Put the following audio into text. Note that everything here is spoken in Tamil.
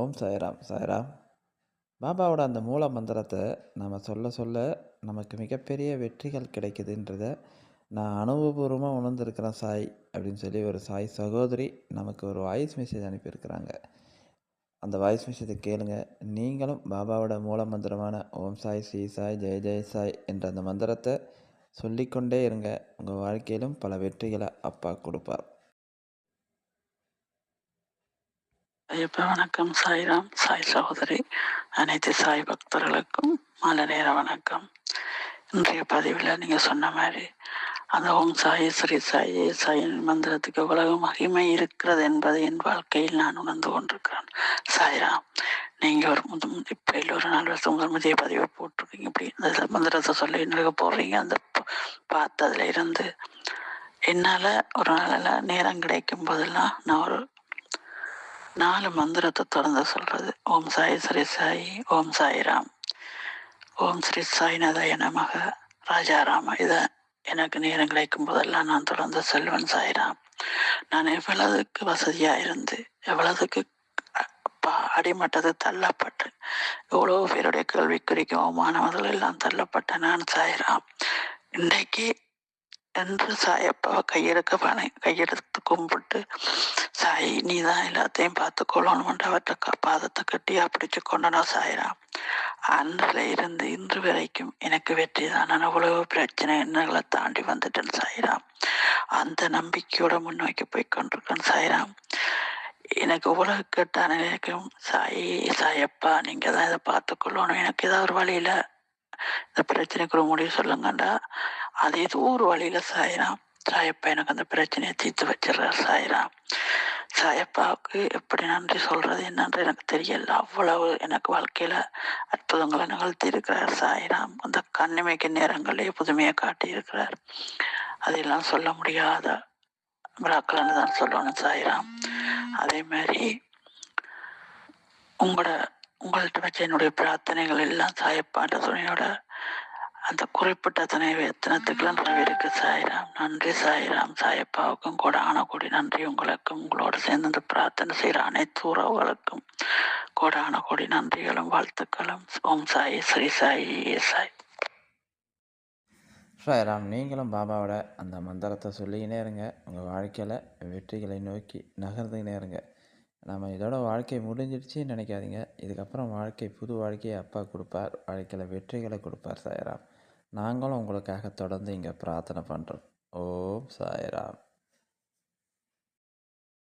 ஓம் சாய்ராம் சாய்ராம். பாபாவோட அந்த மூல மந்திரத்தை நம்ம சொல்ல சொல்ல நமக்கு மிகப்பெரிய வெற்றிகள் கிடைக்குதுன்றத நான் அனுபவபூர்வமாக உணர்ந்திருக்கிறேன் சாய் அப்படின்னு சொல்லி ஒரு சாய் சகோதரி நமக்கு ஒரு வாய்ஸ் மெசேஜ் அனுப்பியிருக்கிறாங்க. அந்த வாய்ஸ் மெசேஜை கேளுங்க. நீங்களும் பாபாவோட மூல மந்திரமான ஓம் சாய் ஸ்ரீ சாய் ஜெய ஜெய சாய் என்ற அந்த மந்திரத்தை சொல்லிக்கொண்டே இருங்க. உங்கள் வாழ்க்கையிலும் பல வெற்றிகளை அப்பா கொடுப்பார். ஐயப்ப வணக்கம். சாய்ராம் சாய் சகோதரி அனைத்து சாய் பக்தர்களுக்கும் மாலை நேர வணக்கம். இன்றைய பதிவில் நீங்கள் சொன்ன மாதிரி அந்த ஓம் சாய் ஸ்ரீ சாய் சாயின் மந்திரத்துக்கு உலக மகிமை இருக்கிறது என்பதை என் வாழ்க்கையில் நான் உணர்ந்து கொண்டிருக்கிறேன். சாய்ராம் நீங்கள் ஒரு முது இப்போ இல்லை ஒரு நாலு வருஷம் முதல் முதிய பதிவை போட்டிருக்கீங்க. இப்படி இந்த மந்திரத்தை சொல்லி எனக்கு போடுறீங்க அந்த பார்த்ததுல இருந்து என்னால் ஒரு நாளில் நேரம் கிடைக்கும் போதெல்லாம் நான் ஒரு நாலு மந்திரத்தை தொடர்ந்து சொல்றது. ஓம் சாய் ஸ்ரீ சாய் ஓம் சாய்ராம் ஓம் ஸ்ரீ சாய்நாதாய நமக ராஜாராம இதை எனக்கு நேரம் கிடைக்கும் போதெல்லாம் நான் தொடர்ந்து செல்வன் சாய்ராம் நான் எவ்வளவுக்கு வசதியா இருந்து எவ்வளவுக்கு அ- அடிமட்டத்தை தள்ளப்பட்டு எவ்வளவு பேருடைய கேள்விக்குறிக்கும் அவமானவர்கள் எல்லாம் தள்ளப்பட்ட நான் சாய்ராம் இன்றைக்கு என்று சாயப்பாவை கையெடுக்க பணி கையெடுத்து கும்பிட்டு சாய் நீ தான் எல்லாத்தையும் பார்த்துக்கொள்ளணும்ன்ற அவற்றை பாதத்தை கட்டி பிடிச்சு கொண்டனா சாயிராம் அன்றில் இருந்து இன்று வரைக்கும் எனக்கு வெற்றி தான் நான் அவ்வளவு பிரச்சனை என்னங்களை தாண்டி வந்துட்டேன் சாயிராம் அந்த நம்பிக்கையோட முன்னோக்கி போய் கொண்டிருக்கேன் சாயிராம் எனக்கு உலக கெட்ட நினைக்கும் சாய் சாயப்பா நீங்கள் தான் இதை பார்த்துக்கொள்ளணும். எனக்கு ஏதாவது ஒரு வழியில் இந்த பிரச்சனைக்கு ஒரு முடிவு சொல்லுங்கண்டா அது ஏதோ ஒரு வழியில சாயிராம். சாயப்பா எனக்கு அந்த பிரச்சனையை தீர்த்து வச்சிடுறார் சாயிராம். சாயப்பாவுக்கு எப்படி நன்றி சொல்றது என்னன்று எனக்கு தெரியல. அவ்வளவு எனக்கு வாழ்க்கையில அற்புதங்களை நிகழ்த்தி இருக்கிறார் சாயிராம். அந்த கண்ணிமைக்கு நேரங்களே புதுமையை காட்டி இருக்கிறார் அதெல்லாம் சொல்ல முடியாத விழாக்கள்னு தான் சொல்லணும் சாயிராம். அதே மாதிரி உங்களோட உங்கள்கிட்ட வச்ச என்னுடைய பிரார்த்தனைகள் எல்லாம் சாயப்பான்ற துணையோட அந்த குறிப்பிட்ட துணை எத்தனத்துக்குலாம் நிறைவேறிருக்கு சாய்ராம்? நன்றி சாய்ராம். சாயப்பாவுக்கும் கூட ஆனக்கூடி நன்றி. உங்களுக்கும் உங்களோட சேர்ந்து இந்த பிரார்த்தனை செய்கிற அனைத்து உறவுகளுக்கும் கூட கோடி நன்றிகளும் வாழ்த்துக்களும். ஓம் சாய் ஸ்ரீ சாய் சாய். சாய்ராம் நீங்களும் பாபாவோட அந்த மந்திரத்தை சொல்லிக்கினே இருங்க. உங்கள் வாழ்க்கையில் வெற்றிகளை நோக்கி நகர்ந்துக்கினே இருங்க. நம்ம இதோட வாழ்க்கை முடிஞ்சிடுச்சுன்னு நினைக்காதீங்க. இதுக்கப்புறம் வாழ்க்கை புது வாழ்க்கையை அப்பா கொடுப்பார். வாழ்க்கையில் வெற்றிகளை கொடுப்பார் சாயராம். நாங்களும் உங்களுக்காக தொடர்ந்து இங்கே பிரார்த்தனை பண்ணுறோம் ஓம் சாய்ராம்.